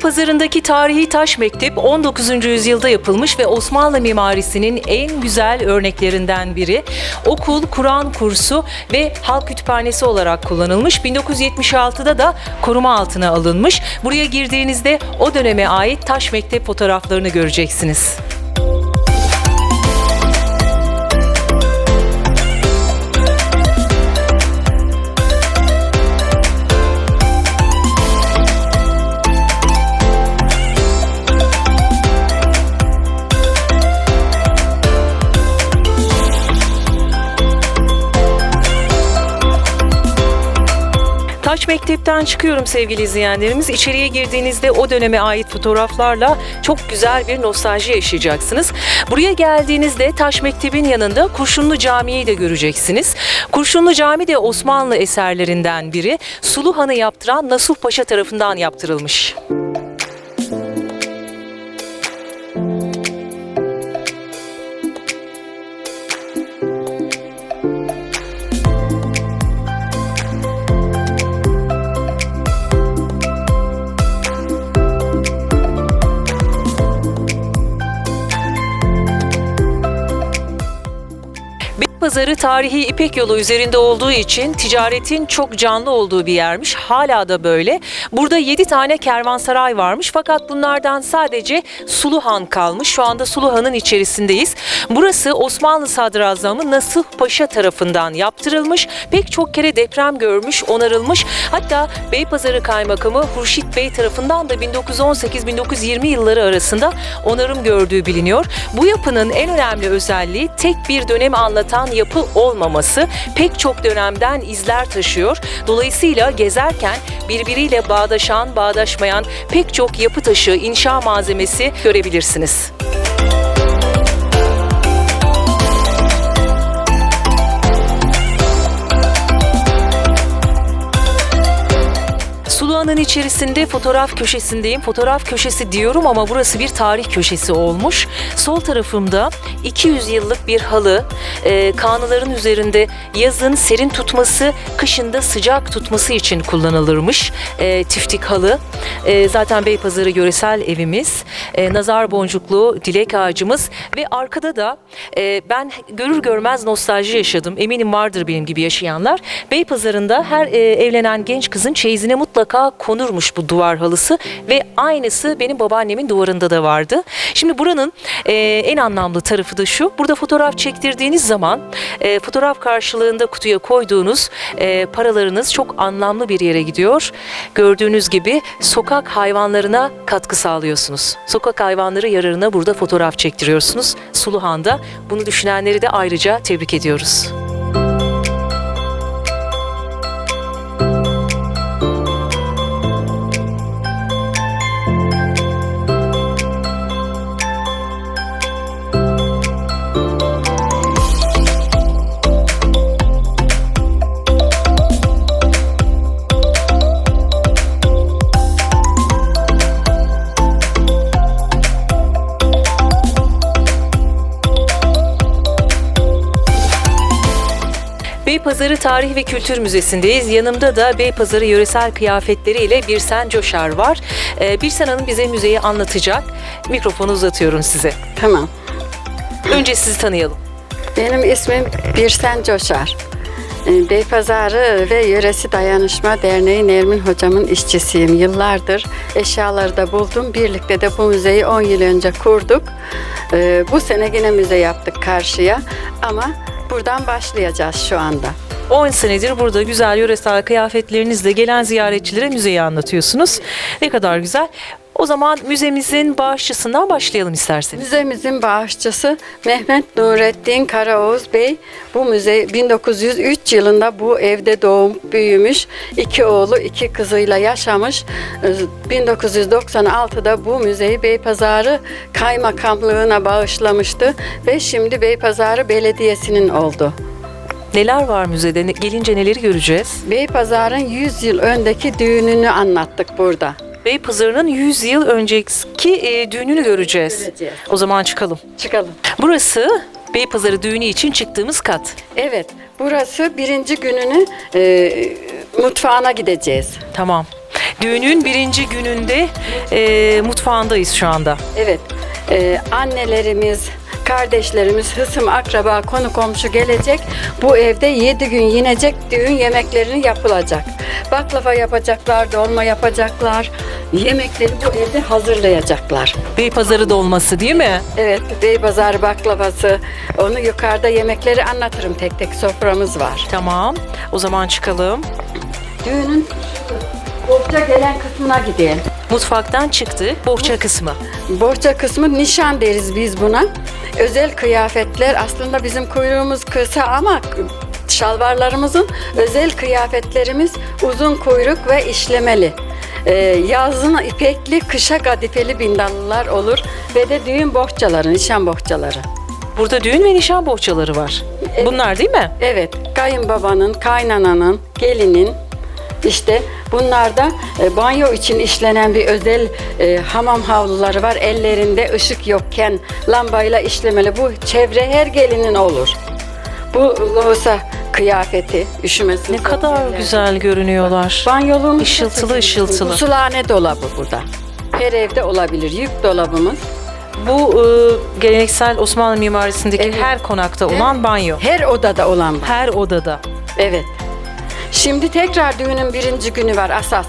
Beypazarı'ndaki tarihi taş mektep 19. yüzyılda yapılmış ve Osmanlı mimarisinin en güzel örneklerinden biri. Okul, Kur'an kursu ve halk kütüphanesi olarak kullanılmış. 1976'da da koruma altına alınmış. Buraya girdiğinizde o döneme ait taş mektep fotoğraflarını göreceksiniz. Taş Mektep'ten çıkıyorum sevgili izleyenlerimiz. İçeriye girdiğinizde o döneme ait fotoğraflarla çok güzel bir nostalji yaşayacaksınız. Buraya geldiğinizde Taş Mektep'in yanında Kurşunlu Camii'yi de göreceksiniz. Kurşunlu Cami de Osmanlı eserlerinden biri. Sulu Han'ı yaptıran Nasuh Paşa tarafından yaptırılmış. Pazarı tarihi İpek yolu üzerinde olduğu için ticaretin çok canlı olduğu bir yermiş. Hala da böyle. Burada 7 tane kervansaray varmış fakat bunlardan sadece Suluhan kalmış. Şu anda Suluhan'ın içerisindeyiz. Burası Osmanlı Sadrazamı Nasuh Paşa tarafından yaptırılmış. Pek çok kere deprem görmüş, onarılmış. Hatta Beypazarı Kaymakamı Hurşit Bey tarafından da 1918-1920 yılları arasında onarım gördüğü biliniyor. Bu yapının en önemli özelliği tek bir dönemi anlatan yapı olmaması pek çok dönemden izler taşıyor. Dolayısıyla gezerken birbiriyle bağdaşan, bağdaşmayan pek çok yapı taşı, inşa malzemesi görebilirsiniz. Suluhan'ın içerisinde fotoğraf köşesindeyim. Fotoğraf köşesi diyorum ama burası bir tarih köşesi olmuş. Sol tarafımda 200 yıllık bir halı. Ee, kanıların üzerinde yazın serin tutması, kışında sıcak tutması için kullanılırmış. Ee, tiftik halı. Ee, zaten Beypazarı yöresel evimiz. Ee, nazar boncuklu dilek ağacımız ve arkada da e, ben görür görmez nostalji yaşadım. Eminim vardır benim gibi yaşayanlar. Beypazarı'nda her e, evlenen genç kızın çeyizine mutlaka konurmuş bu duvar halısı ve aynısı benim babaannemin duvarında da vardı. Şimdi buranın e, en anlamlı tarafı da şu. Burada fotoğraf çektirdiğiniz zaman e, fotoğraf karşılığında kutuya koyduğunuz e, paralarınız çok anlamlı bir yere gidiyor. Gördüğünüz gibi sokak hayvanlarına katkı sağlıyorsunuz. Sokak hayvanları yararına burada fotoğraf çektiriyorsunuz. Suluhan'da bunu düşünenleri de ayrıca tebrik ediyoruz. Beypazarı Tarih ve Kültür Müzesi'ndeyiz. Yanımda da Beypazarı yöresel kıyafetleriyle Birsen Coşar var. Ee, Birsen Hanım bize müzeyi anlatacak. Mikrofonu uzatıyorum size. Tamam. Önce sizi tanıyalım. Benim ismim Birsen Coşar. Ee, Beypazarı ve Yöresi Dayanışma Derneği Nermin hocamın işçisiyim. Yıllardır eşyaları da buldum. Birlikte de bu müzeyi 10 yıl önce kurduk. Ee, Bu sene yine müze yaptık karşıya ama buradan başlayacağız şu anda. 10 senedir burada güzel yöresel kıyafetlerinizle gelen ziyaretçilere müzeyi anlatıyorsunuz. Ne kadar güzel. O zaman müzemizin bağışçısından başlayalım isterseniz. Müzemizin bağışçısı Mehmet Nurettin Karaoğuz Bey. Bu müze 1903 yılında bu evde doğup büyümüş. iki oğlu iki kızıyla yaşamış. Ee, 1996'da bu müzeyi Beypazarı Kaymakamlığına bağışlamıştı ve şimdi Beypazarı Belediyesi'nin oldu. Neler var müzede? Gelince neleri göreceğiz? Beypazarı'nın 100 yıl öndeki düğününü anlattık burada. Beypazarı'nın 100 yıl önceki e, düğününü göreceğiz. Göreceğiz. O zaman çıkalım. Çıkalım. Burası Beypazarı düğünü için çıktığımız kat. Evet, burası birinci gününü e, mutfağına gideceğiz. Tamam. Düğünün birinci gününde e, mutfağındayız şu anda. Evet, e, annelerimiz, kardeşlerimiz, hısım, akraba, konu komşu gelecek. Bu evde yedi gün yinecek düğün yemeklerini yapılacak. Baklava yapacaklar, dolma yapacaklar. Yemekleri bu evde hazırlayacaklar. Beypazarı dolması değil mi? Evet, Beypazarı baklavası. Onu yukarıda yemekleri anlatırım tek tek soframız var. Tamam. O zaman çıkalım. Düğünün bohça gelen kısmına gidelim. Mutfaktan çıktık. Bohça kısmı. Bohça kısmı nişan deriz biz buna. Özel kıyafetler aslında bizim kuyruğumuz kısa ama şalvarlarımızın özel kıyafetlerimiz uzun kuyruk ve işlemeli. Ee, yazın ipekli, kışa kadifeli bindallılar olur ve de düğün bohçaları, nişan bohçaları. Burada düğün ve nişan bohçaları var. Bunlar değil mi? Evet, kayınbabanın, kaynananın, gelinin işte bunlarda e, banyo için işlenen bir özel e, hamam havluları var. Ellerinde ışık yokken lambayla işlemeli. Bu çevre her gelinin olur. Bu lohusa kıyafeti üşümesin. Ne kadar güzel görünüyorlar. Banyoluğun Işıltılı ışıltılı. Gusulhane dolabı burada. Her evde olabilir. Yük dolabımız. Bu e, geleneksel Osmanlı mimarisindeki Evet. her konakta olan banyo. Her odada olan var. Her odada. Evet. Şimdi tekrar düğünün birinci günü var asas.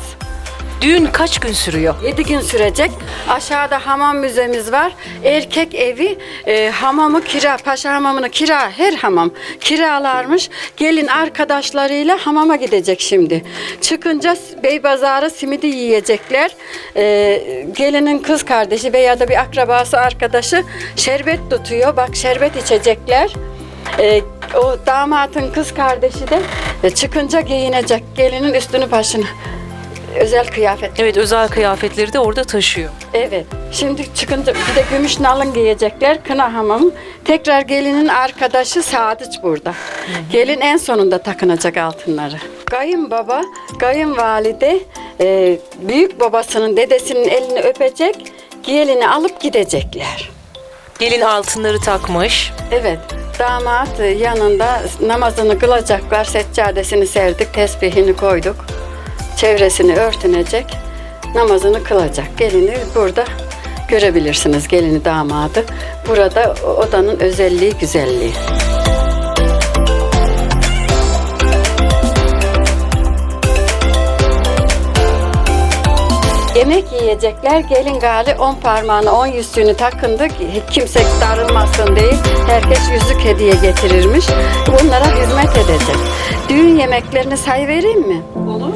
Düğün kaç gün sürüyor? 7 gün sürecek. Aşağıda hamam müzemiz var. Erkek evi e, hamamı kira, paşa hamamını kira, her hamam kiralarmış. Gelin arkadaşlarıyla hamama gidecek şimdi. Çıkınca Beybazarı simidi yiyecekler. E, gelinin kız kardeşi veya da bir akrabası arkadaşı şerbet tutuyor. Bak şerbet içecekler. E, o damatın kız kardeşi de e, çıkınca giyinecek. Gelinin üstünü başını. Özel kıyafet. Evet özel kıyafetleri de orada taşıyor. Evet. Şimdi çıkınca bir de gümüş nalın giyecekler. Kına hamam. Tekrar gelinin arkadaşı Sadıç burada. Gelin en sonunda takınacak altınları. Kayınbaba, kayınvalide e, büyük babasının dedesinin elini öpecek. Gelini alıp gidecekler. Gelin altınları takmış. Evet. Damat yanında namazını kılacaklar. Seccadesini serdik, tesbihini koyduk. Çevresini örtünecek. Namazını kılacak. Gelini burada görebilirsiniz. Gelini damadı. Burada odanın özelliği, güzelliği. Yemek yiyecekler. Gelin gali on parmağına on yüzüğünü takındı. Kimse darılmasın diye herkes yüzük hediye getirirmiş. Bunlara hizmet edecek. Düğün yemeklerini say vereyim mi? Olur.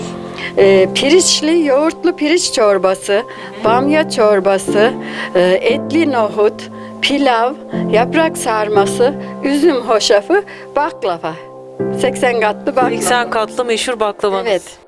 Ee, pirinçli, yoğurtlu pirinç çorbası, bamya çorbası, e, etli nohut, pilav, yaprak sarması, üzüm hoşafı, baklava. 80 katlı baklava. 80 katlı meşhur baklavanız. Evet.